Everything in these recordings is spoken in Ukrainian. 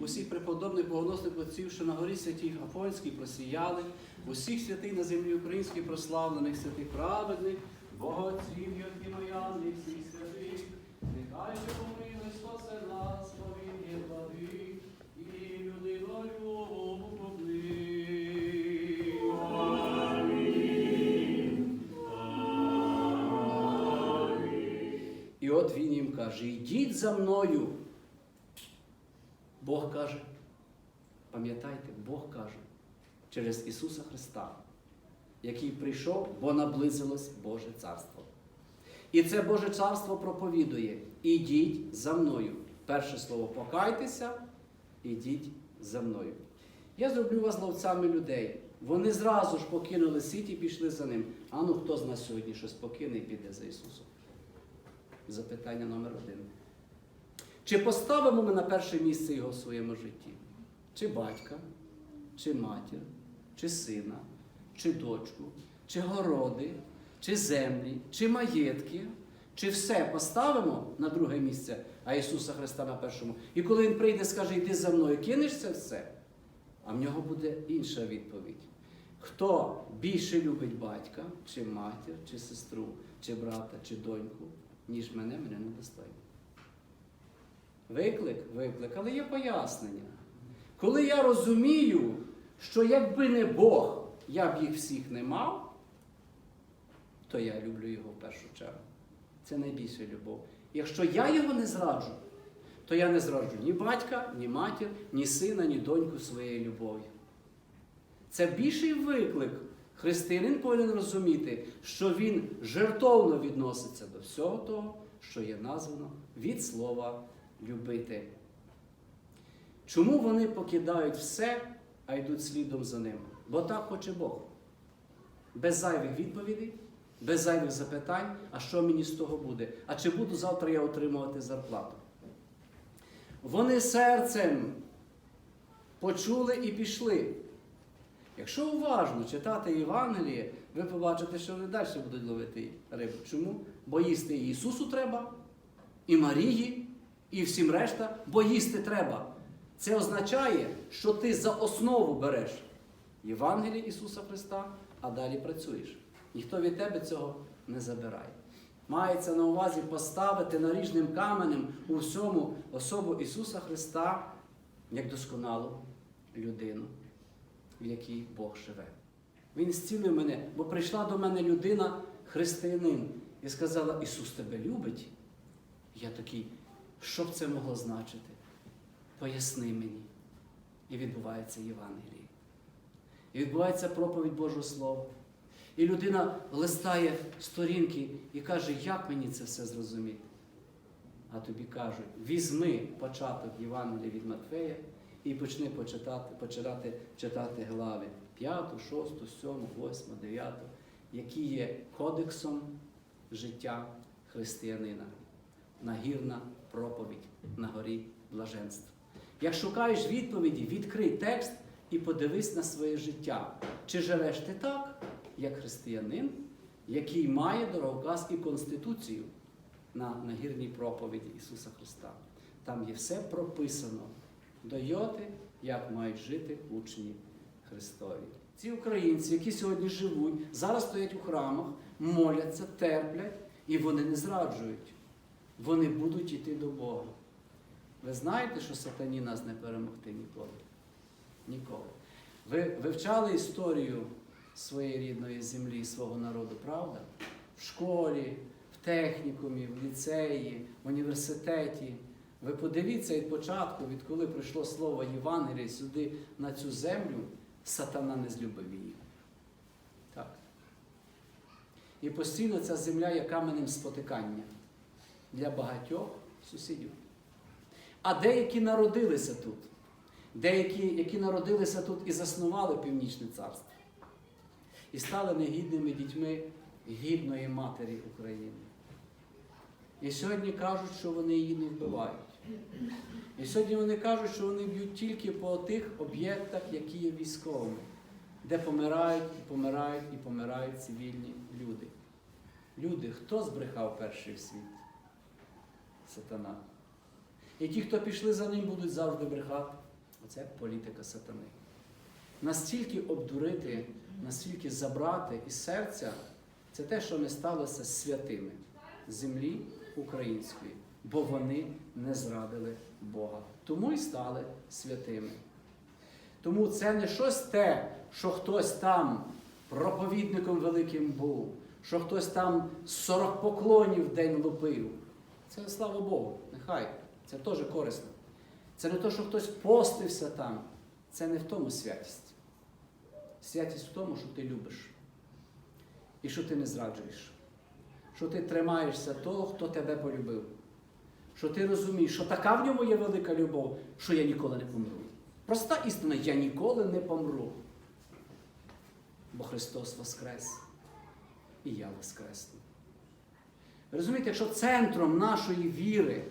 Усіх преподобних богоносних отців, що на горі святій Афонській просіяли, усіх святих на землі українській прославлених, святих праведних, богоців, моя, всіх святих, нехай же от він їм каже: йдіть за мною. Бог каже, пам'ятайте, Бог каже через Ісуса Христа, який прийшов, бо наблизилось Боже Царство. І це Боже Царство проповідує: ідіть за мною. Перше слово покайтеся, ідіть за мною. Я зроблю вас ловцями людей. Вони зразу ж покинули світ і пішли за ним. А ну хто з нас сьогодні щось покине і піде за Ісусом? Запитання номер один. Чи поставимо ми на перше місце його в своєму житті? Чи батька, чи матір, чи сина, чи дочку, чи городи, чи землі, чи маєтки, чи все поставимо на друге місце, а Ісуса Христа на першому. І коли Він прийде, скаже, йди за мною, кинеш це все, а в нього буде інша відповідь. Хто більше любить батька, чи матір, чи сестру, чи брата, чи доньку, ніж мене, мене не достойно. Виклик, виклик, але є пояснення. Коли я розумію, що якби не Бог, я б їх всіх не мав, то я люблю його в першу чергу. Це найбільша любов. Якщо я його не зраджу, то я не зраджу ні батька, ні матір, ні сина, ні доньку своєю любов'ю. Це більший виклик. Християнин повинен розуміти, що він жертовно відноситься до всього того, що є названо від слова любити. Чому вони покидають все, а йдуть слідом за ним? Бо так хоче Бог. Без зайвих відповідей, без зайвих запитань, а що мені з того буде? А чи буду завтра я отримувати зарплату? Вони серцем почули і пішли. Якщо уважно читати Євангеліє, ви побачите, що вони далі будуть ловити рибу. Чому? Бо їсти і Ісусу треба, і Марії, і всім решта, бо їсти треба. Це означає, що ти за основу береш Євангеліє Ісуса Христа, а далі працюєш. Ніхто від тебе цього не забирає. Мається на увазі поставити наріжним каменем у всьому особу Ісуса Христа як досконалу людину, в якій Бог живе. Він зцілив мене, бо прийшла до мене людина, християнин, і сказала: Ісус тебе любить. Я такий, що б це могло значити? Поясни мені. І відбувається Євангеліє. І відбувається проповідь Божого Слова. І людина листає сторінки і каже, як мені це все зрозуміти? А тобі кажуть, візьми початок Євангелія від Матфея і почни почитати, починати читати глави 5, 6, 7, 8, 9, які є кодексом життя християнина. Нагірна проповідь на горі блаженства. Як шукаєш відповіді, відкрий текст і подивись на своє життя. Чи живеш ти так, як християнин, який має дороговказ і конституцію на нагірній проповіді Ісуса Христа? Там є все прописано до йоти, як мають жити учні Христові. Ці українці, які сьогодні живуть, зараз стоять у храмах, моляться, терплять, і вони не зраджують. Вони будуть йти до Бога. Ви знаєте, що сатані нас не перемогти ніколи? Ніколи. Ви вивчали історію своєї рідної землі, свого народу, правда? В школі, в технікумі, в ліцеї, в університеті. Ви подивіться від початку, відколи прийшло слово Євангелія сюди, на цю землю, сатана не злюбив її. Так. І постійно ця земля є каменем спотикання для багатьох сусідів. А деякі народилися тут, деякі, які народилися тут і заснували Північне царство, і стали негідними дітьми гідної матері України. І сьогодні кажуть, що вони її не вбивають. І сьогодні вони кажуть, що вони б'ють тільки по тих об'єктах, які є військовими, де помирають і помирають і помирають цивільні люди. Люди, хто збрехав перший в світ? сатана. І ті, хто пішли за ним, будуть завжди брехати. Оце політика сатани. Настільки обдурити, настільки забрати із серця, це те, що не сталося святими землі української, бо вони не зрадили Бога. Тому й стали святими. Тому це не щось те, що хтось там проповідником великим був, що хтось там 40 поклонів в день лупив. Це слава Богу, нехай. Це теж корисно. Це не те, що хтось постився там. Це не в тому святість. Святість в тому, що ти любиш. І що ти не зраджуєш. Що ти тримаєшся того, хто тебе полюбив. Що ти розумієш, що така в ньому є велика любов, що я ніколи не помру. Проста істина, я ніколи не помру. Бо Христос Воскрес. І я Воскресну. Розумієте, якщо центром нашої віри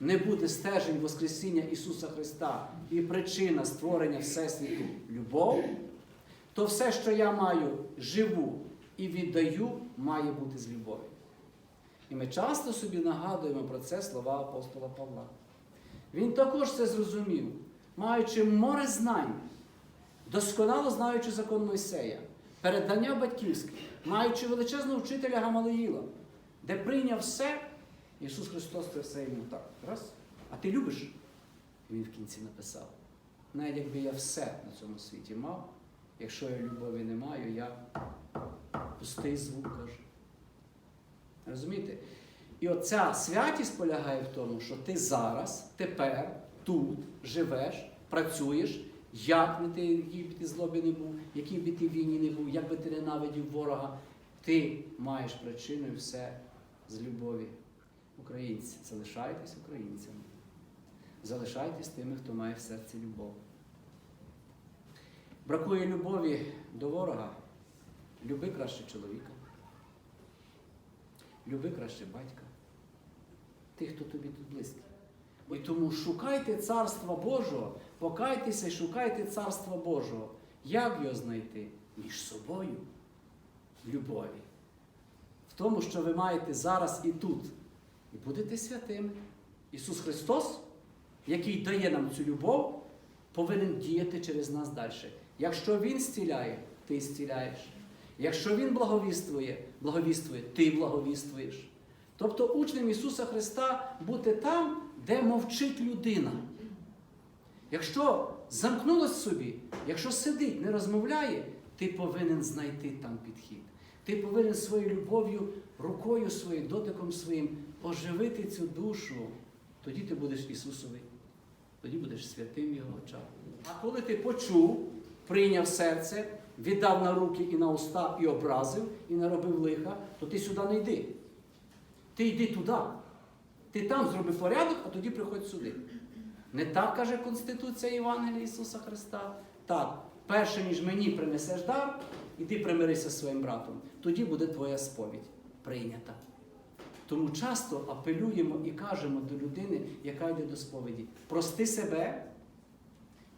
не буде стежень Воскресіння Ісуса Христа і причина створення Всесвіту любов, то все, що я маю, живу і віддаю, має бути з любові. І ми часто собі нагадуємо про це слова апостола Павла. Він також це зрозумів, маючи море знань, досконало знаючи закон Мойсея, передання батьківське, маючи величезного вчителя Гамалеїла, де прийняв все, Ісус Христос це все йому так. Раз. А ти любиш? І Він в кінці написав. Навіть якби я все на цьому світі мав, якщо я любові не маю, я пустий звук каже. Розумієте? І оця святість полягає в тому, що ти зараз, тепер, тут живеш, працюєш, як би ти, якій би ти злобі не був, якій би ти війні не був, як би ти ненавидів ворога, ти маєш причину і все з любові. Українці, залишайтесь українцями. Залишайтесь тими, хто має в серці любов. Бракує любові до ворога. Люби краще чоловіка. Люби краще батька. Тих, хто тобі тут близький. І тому шукайте Царства Божого, покайтеся і шукайте Царства Божого. Як його знайти? Між собою в любові. В тому, що ви маєте зараз і тут. І будете святими. Ісус Христос, який дає нам цю любов, повинен діяти через нас далі. Якщо Він зціляє, ти зціляєш. Якщо Він благовіствує, благовіствує, ти благовіствуєш. Тобто учнем Ісуса Христа бути там, де мовчить людина. Якщо замкнулось собі, якщо сидить, не розмовляє, ти повинен знайти там підхід. Ти повинен своєю любов'ю, рукою своєю, дотиком своїм оживити цю душу. Тоді ти будеш Ісусовий, тоді будеш святим Його очах. А коли ти почув, прийняв серце, віддав на руки і на уста, і образив, і наробив лиха, то ти сюди не йди. Ти йди туди. Ти там зроби порядок, а тоді приходь сюди. Не так каже Конституція Євангелія Ісуса Христа. Так, перше, ніж мені принесеш дар, іди примирися зі своїм братом. Тоді буде твоя сповідь прийнята. Тому часто апелюємо і кажемо до людини, яка йде до сповіді: прости себе,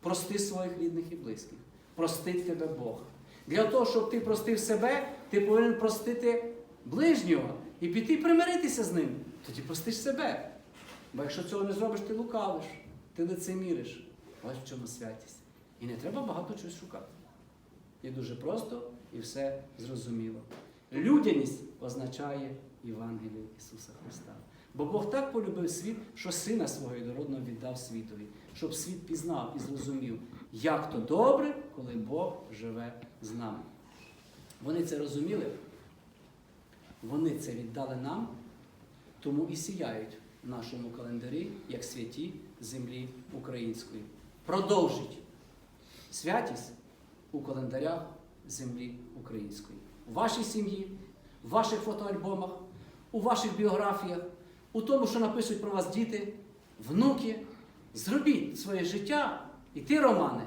прости своїх рідних і близьких, простить тебе Бог. Для того, щоб ти простив себе, ти повинен простити ближнього і піти примиритися з ним. Тоді простиш себе. Бо якщо цього не зробиш, ти лукавиш, ти лицеміриш. Ось в чому святість. І не треба багато чогось шукати. І дуже просто і все зрозуміло. Людяність означає Євангелію Ісуса Христа. Бо Бог так полюбив світ, що сина свого єдинородного віддав світові, щоб світ пізнав і зрозумів, як то добре, коли Бог живе з нами. Вони це розуміли, вони це віддали нам, тому і сіяють в нашому календарі як святі землі української. Продовжить святість у календарях землі української. У вашій сім'ї, в ваших фотоальбомах, у ваших біографіях, у тому, що написують про вас діти, внуки. Зробіть своє життя, і ти, Романе,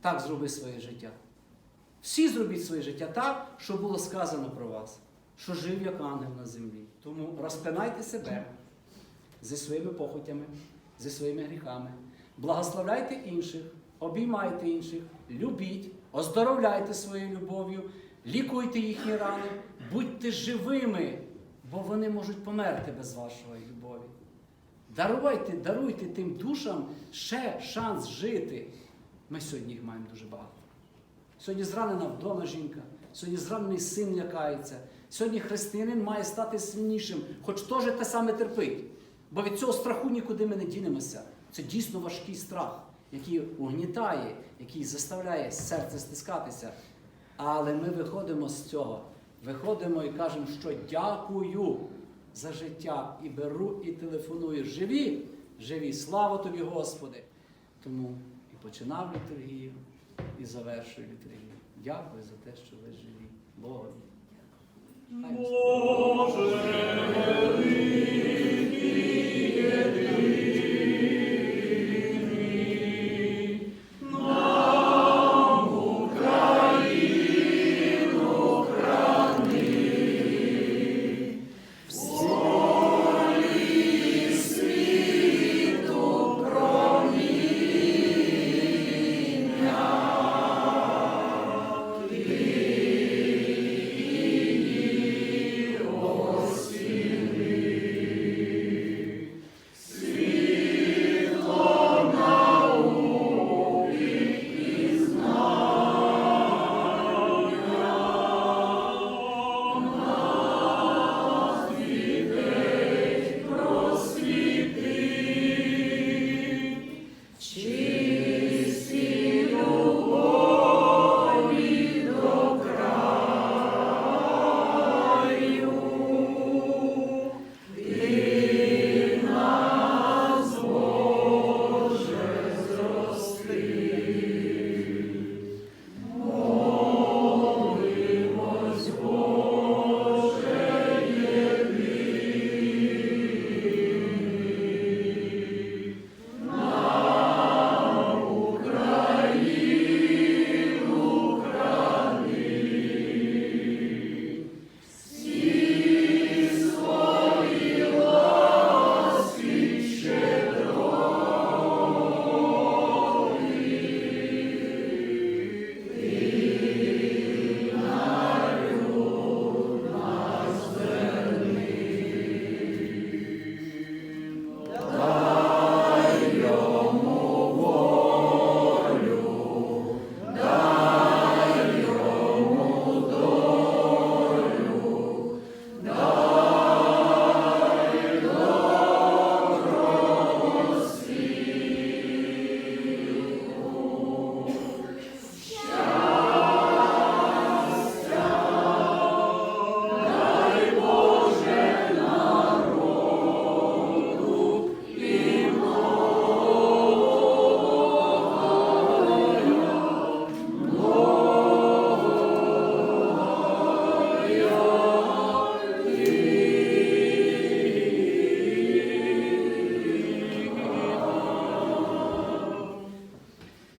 так зроби своє життя. Всі зробіть своє життя так, щоб було сказано про вас, що жив як ангел на землі. Тому розпинайте себе зі своїми похотями, зі своїми гріхами. Благословляйте інших, обіймайте інших, любіть, оздоровляйте своєю любов'ю, лікуйте їхні рани, будьте живими, бо вони можуть померти без вашої любові. Даруйте, даруйте тим душам ще шанс жити. Ми сьогодні їх маємо дуже багато. Сьогодні зранена вдома жінка, сьогодні зранений син лякається. Сьогодні християнин має стати сильнішим, хоч теж те саме терпить. Бо від цього страху нікуди ми не дінемося. Це дійсно важкий страх, який угнітає, який заставляє серце стискатися. Але ми виходимо з цього, виходимо і кажемо, що дякую за життя і беру і телефоную. Живі, живі, слава тобі, Господи. Тому і починав літургію, і завершую літургію. Дякую за те, що ви живі. Богові.